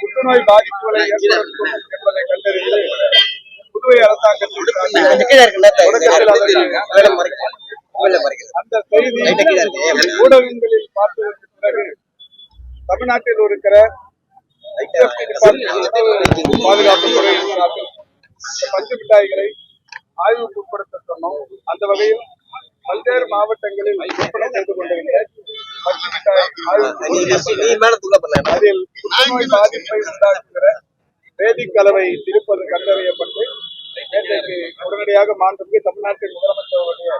புற்றுநோய் பாதிப்புகளை ஏற்படுத்தும் என்பதை கண்டறிந்து புதுவை அரசாங்கத்தின் அந்த செய்தி ஊடகங்களில் பார்த்ததற்கு பிறகு தமிழ்நாட்டில் இருக்கிற பஞ்சு மிட்டாய்களை ஆய்வுக்கு உட்படுத்த சொன்னோம். அந்த வகையில் பல்வேறு மாவட்டங்களில் விற்பனை செய்து கொண்டிருந்த பஞ்சு மிட்டாய் அதில் புற்றுநோய் பாதிப்பை உண்டாக்குகிற வேதிக் கலவை இருப்பது கண்டறியப்பட்டு நேற்றைக்கு உடனடியாக மாண்புமிகு தமிழ்நாட்டின் முதலமைச்சருடைய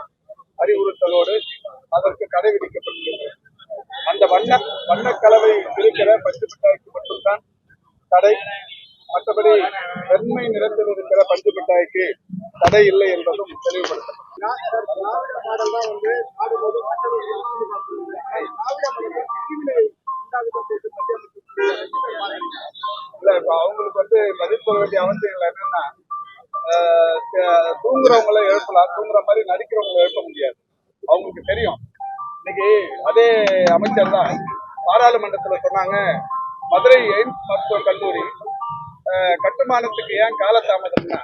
அறிவுறுத்தலோடு அதற்கு தடை விதிக்கப்பட்டுள்ளது. அந்த வண்ண வண்ண கலவை இருக்கிற பஞ்சு மிட்டாய்க்கு மட்டும்தான் தடை மற்றபடி வெண்மை நிறத்தில் இருக்கிற பஞ்சு மிட்டாய்க்கு தடை இல்லை என்பதும் இல்ல இப்ப அவங்களுக்கு வந்து பதில் சொல்ல வேண்டிய அவசியம் இல்லை. என்னன்னா தூங்குறவங்களை தூங்குறவங்கள எழுப்பலாம். தூங்குற மாதிரி நடிக்கிறவங்கள எழுப்ப முடியாது. அவங்களுக்கு தெரியும். இன்னைக்கு அதே அமைச்சர் தான் பாராளுமன்றத்துல சொன்னாங்க மதுரை எய்ம்ஸ் மருத்துவக் கல்லூரி கட்டுமானத்துக்கு ஏன் காலதாமதம்னா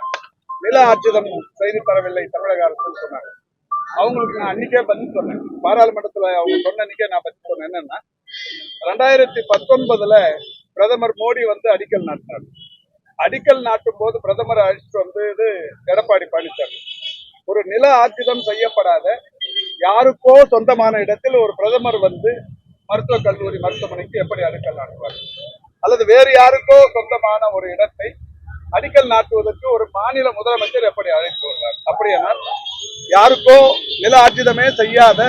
நில ஆட்சிதம் செய்து தரவில்லை தமிழக அரசு சொன்னாங்க. அவங்களுக்கு நான் அன்னைக்கே பதில் சொன்னேன். பாராளுமன்றத்தில் அவங்க சொன்ன அன்னைக்கே நான் பதில் சொன்னேன். என்னன்னா ரெண்டாயிரத்தி பத்தொன்பதுல பிரதமர் மோடி வந்து அடிக்கல் நாட்டினார். அடிக்கல் நாட்டும் போது பிரதமர் அழைச்சிட்டு வந்து இது எடப்பாடி பழனிசாமி. ஒரு நில ஆட்சிதம் செய்யப்படாத யாருக்கோ சொந்தமான இடத்தில் ஒரு பிரதமர் வந்து மருத்துவக் கல்லூரி மருத்துவமனைக்கு எப்படி அடிக்கல் நாட்டுவார்? அல்லது வேறு யாருக்கோ சொந்தமான ஒரு இடத்தை அடிக்கல் நாட்டுவதற்கு ஒரு மாநில முதலமைச்சர் எப்படி அழைத்து வருவார்? அப்படியானால் யாருக்கோ நில ஆட்சிதமே செய்யாத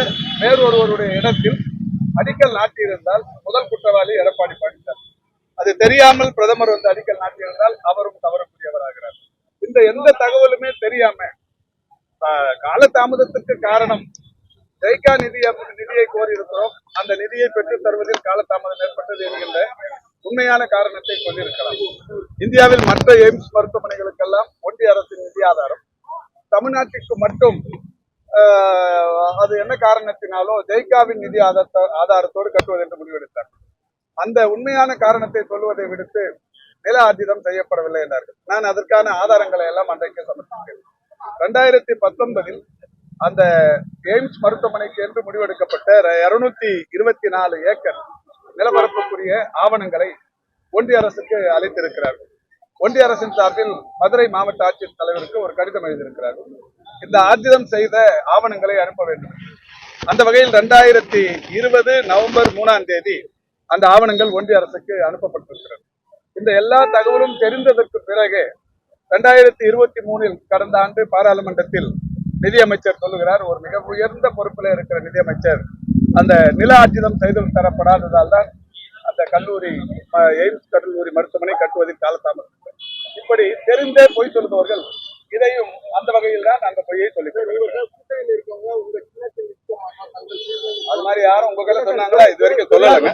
வேறொருவருடைய இடத்தில் அடிக்கல் நாட்டியிருந்தால் முதல் குற்றவாளி எடப்பாடி பழனிசாமி. அது தெரியாமல் பிரதமர் வந்து அடிக்கல் நாட்டியிருந்தால் அவரும் தவறக்கூடியவராகிறார். இந்த எந்த தகவலுமே தெரியாம ஆஹ், காலதாமதத்துக்கு காரணம் ஜெய்கா நிதி நிதியை கோரியிருக்கிறோம். அந்த நிதியை பெற்றுத் தருவதில் காலதாமதம் ஏற்பட்டது என்கின்ற உண்மையான காரணத்தை கொண்டிருக்கலாம் இந்தியாவில் மற்ற எய்ம்ஸ் மருத்துவமனைகளுக்கெல்லாம் ஒன்றிய அரசின் நிதி ஆதாரம். தமிழ்நாட்டிற்கு மட்டும் அது என்ன காரணத்தினாலோ ஜெய்காவின் நிதி ஆதாரத்தோ ஆதாரத்தோடு கட்டுவது என்று முடிவெடுத்தார். அந்த உண்மையான காரணத்தை சொல்வதை விடுத்து நில ஆர்ஜிதம் செய்யப்படவில்லை என்றார்கள். நான் அதற்கான ஆதாரங்களை எல்லாம் அன்றைக்கு சமர்ப்பித்தேன் ரெண்டாயிரத்தி பத்தொன்பதில் அந்த எய்ம்ஸ் மருத்துவமனைக்கு என்று முடிவெடுக்கப்பட்ட இருநூத்தி இருபத்தி நாலு ஏக்கர் நிலப்பரப்புக்குரிய ஆவணங்களை ஒன்றிய அரசுக்கு அளித்திருக்கிறார்கள். ஒன்றிய அரசின் சார்பில் மதுரை மாவட்ட ஆட்சியர் தலைவருக்கு ஒரு கடிதம் எழுதியிருக்கிறார் இந்த ஆர்ஜிதம் செய்த ஆவணங்களை அனுப்ப வேண்டும். அந்த வகையில் ரெண்டாயிரத்தி இருபது நவம்பர் மூணாம் தேதி அந்த ஆவணங்கள் ஒன்றிய அரசுக்கு அனுப்பப்பட்டிருக்கிறது. இந்த எல்லா தகவலும் தெரிந்ததற்கு பிறகு ரெண்டாயிரத்தி இருபத்தி மூணில் கடந்த ஆண்டு பாராளுமன்றத்தில் நிதியமைச்சர் சொல்லுகிறார். ஒரு மிக உயர்ந்த பொறுப்பில் இருக்கிற நிதியமைச்சர் அந்த நில ஆர்ஜிதம் செய்து தரப்படாததால் தான் அந்த கல்லூரி எய்ம்ஸ் கல்லூரி மருத்துவமனை கட்டுவதில் காலதாமதம். இப்படி தெரிந்தே பொய் சொல்லுபவர்கள் இதையும் அந்த வகையில் தான் அந்த பொய்யை சொல்லி அது மாதிரி யாரும் உங்க கையில சொன்னாங்களா? இது வரைக்கும் சொல்லலைங்க.